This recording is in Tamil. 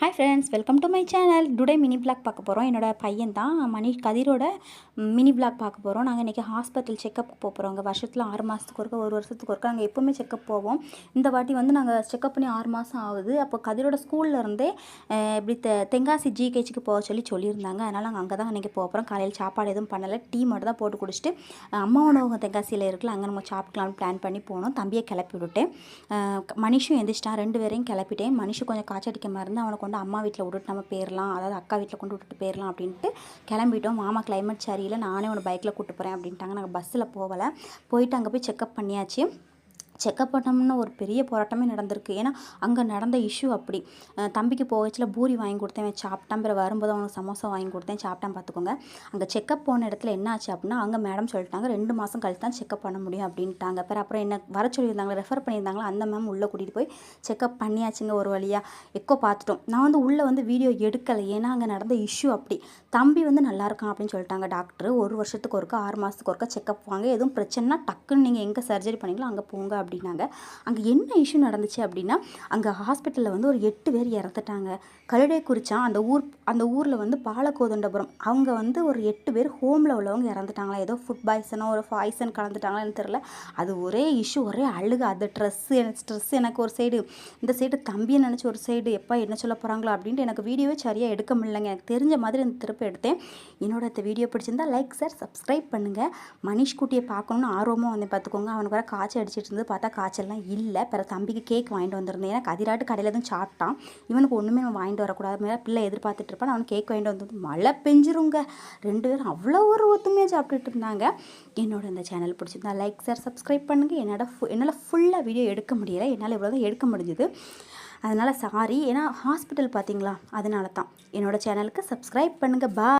Hi friends welcome to my channel today mini vlog பார்க்க போகிறோம் என்னோட பையன் தான் மணி கதிரோட மினி பிளாக் பார்க்க போகிறோம் நாங்கள் இன்றைக்கி ஹாஸ்பிட்டல் செக்கப் போக போகிறோம் அங்கே வருஷத்தில் ஆறு மாதத்துக்கு ஒருக்க ஒரு வருஷத்துக்கு ஒருக்க நாங்கள் எப்போவுமே செக்கப் போவோம். இந்த வாட்டி வந்து நாங்கள் செக்கப் பண்ணி ஆறு மாதம் ஆகுது. அப்போ கதிரோட ஸ்கூல்லேருந்தே இப்படி தெ தென்காசி ஜிஹெச்சுக்கு போக சொல்லி சொல்லியிருந்தாங்க. அதனால் நாங்கள் அங்கே தான் இன்றைக்கி போக போகிறோம் காலையில் சாப்பாடு எதுவும் பண்ணலை. டீ மட்டும் தான் போட்டு குடிச்சிட்டு அம்மா உணவகம் தெங்காசியில் இருக்குல்ல அங்கே நம்ம சாப்பிடலாம்னு பிளான் பண்ணி போனோம். தம்பியை கிளப்பி விட்டுட்டேன். மனுஷும் மனிஷும் எந்திரிச்சிட்டான். ரெண்டு பேரையும் கிளப்பிட்டேன். மனுஷன் கொஞ்சம் காய்ச்சடிக்க மாதிரி அவனை வந்து அம்மா வீட்டில் விட்டுட்டு நம்ம போயிடலாம் அதாவது அக்கா வீட்டில் கொண்டு விட்டுட்டு போயிடலாம் அப்படின்ட்டு கிளம்பிட்டோம். மாமா கிளைமேட் சரியில்லை. நானே உன்னை பைக்கில் கூட்டு போகிறேன் அப்படின்ட்டாங்க. நாங்கள் பஸ்ஸில் போகலை. போயிட்டு அங்கே போய் செக்கப் பண்ணியாச்சு. செக்கப் பண்ணோம்னு ஒரு பெரிய போராட்டமே நடந்திருக்கு. ஏன்னா அங்கே நடந்த இஷ்யூ அப்படி. தம்பிக்கு போகச்சில் பூரி வாங்கி கொடுத்தேன் சாப்பிட்டான் பிறகு வரும்போது அவனுக்கு சமோசா வாங்கி கொடுத்தேன் சாப்பிட்டான் பார்த்துக்கோங்க அங்கே செக்கப் போன இடத்துல என்ன ஆச்சு அப்படின்னா அங்கே மேடம் சொல்லிட்டாங்க ரெண்டு மாதம் கழித்து தான் செக்கப் பண்ண முடியும் அப்படின்ட்டாங்க. பிற அப்புறம் என்ன வர சொல்லியிருந்தாங்களா ரெஃபர் பண்ணியிருந்தாங்களா அந்த மேம் உள்ளே கூட்டிகிட்டு போய் செக்கப் பண்ணியாச்சுங்க ஒரு வழியாக எக்கோ பார்த்துட்டோம் நான் வந்து உள்ளே வந்து வீடியோ எடுக்கலை. ஏன்னா அங்கே நடந்த இஷ்யூ அப்படி. தம்பி வந்து நல்லா இருக்கான் அப்படின்னு சொல்லிட்டாங்க டாக்டர் ஒரு வருஷத்துக்கு ஒருக்கா ஆறு மாதத்துக்கு ஒருக்கா செக்கப் வாங்க. எதுவும் பிரச்சனைனா டக்குன்னு நீங்கள் எங்கே சர்ஜரி பண்ணீங்களோ அங்கே போங்க அப்படின்னாங்க. அங்கே என்ன இஷ்யூ நடந்துச்சு அப்படின்னா அங்கே ஹாஸ்பிட்டலில் வந்து ஒரு எட்டு பேர் இறந்துட்டாங்க. கழுடை குறிச்சான் அந்த ஊர் அந்த ஊரில் வந்து பாலகோதண்டபுரம் அவங்க வந்து ஒரு எட்டு பேர் ஹோமில் உள்ளவங்க இறந்துட்டாங்களா? ஏதோ ஃபுட் பாய்சனோ ஒரு பாய்சன் கலந்துட்டாங்களான்னு தெரில அது ஒரே இஷ்யூ ஒரே அழுகு. அது ட்ரெஸ்ஸு எனக்கு ஸ்ட்ரெஸ் எனக்கு ஒரு சைடு இந்த சைடு தம்பியை நினச்சி ஒரு சைடு எப்போ என்ன சொல்ல போகிறாங்களோ அப்படின்ட்டு எனக்கு வீடியோவே சரியாக எடுக்க முடியலங்க. எனக்கு தெரிஞ்ச மாதிரி இந்த திருப்பி எடுத்தேன். என்னோட இந்த வீடியோ பிடிச்சிருந்தா லைக் சார் சப்ஸ்கிரைப் பண்ணுங்கள் மனிஷ் குட்டியை பார்க்கணுன்னு ஆர்வமாக வந்து பார்த்துக்கோங்க. அவனுக்கு வர காய்ச்சி அடிச்சிட்டு இருந்து பார்த்து பார்த்தா காய்ச்சல்லாம் இல்லை. பிற தம்பிக்கு கேக் வாங்கிட்டு வந்திருந்தேன். ஏன்னா கதிராட்டு கடையில் எதுவும் சாப்பிட்டான். இவனுக்கு ஒன்றுமே நம்ம வாங்கிட்டு வரக்கூடாது. மேலே பிள்ளை எதிர்பார்த்துட்டு இருப்பான். அவன் கேக் வாங்கிட்டு வந்து மழை பெஞ்சிருங்க. ரெண்டு பேரும் அவ்வளோ ஒரு ஒத்துமையாக சாப்பிட்டுட்டு இருந்தாங்க. என்னோட இந்த சேனல் பிடிச்சிருந்தா லைக் சார் சப்ஸ்கிரைப் பண்ணுங்கள் என்னோட ஃபு என்னால் ஃபுல்லாக வீடியோ எடுக்க முடியலை. என்னால் இவ்வளோ தான் எடுக்க முடிஞ்சுது. அதனால் சாரி ஏன்னா ஹாஸ்பிட்டல் பார்த்தீங்களா? அதனால தான் என்னோடய சேனலுக்கு சப்ஸ்கிரைப் பண்ணுங்கள் பா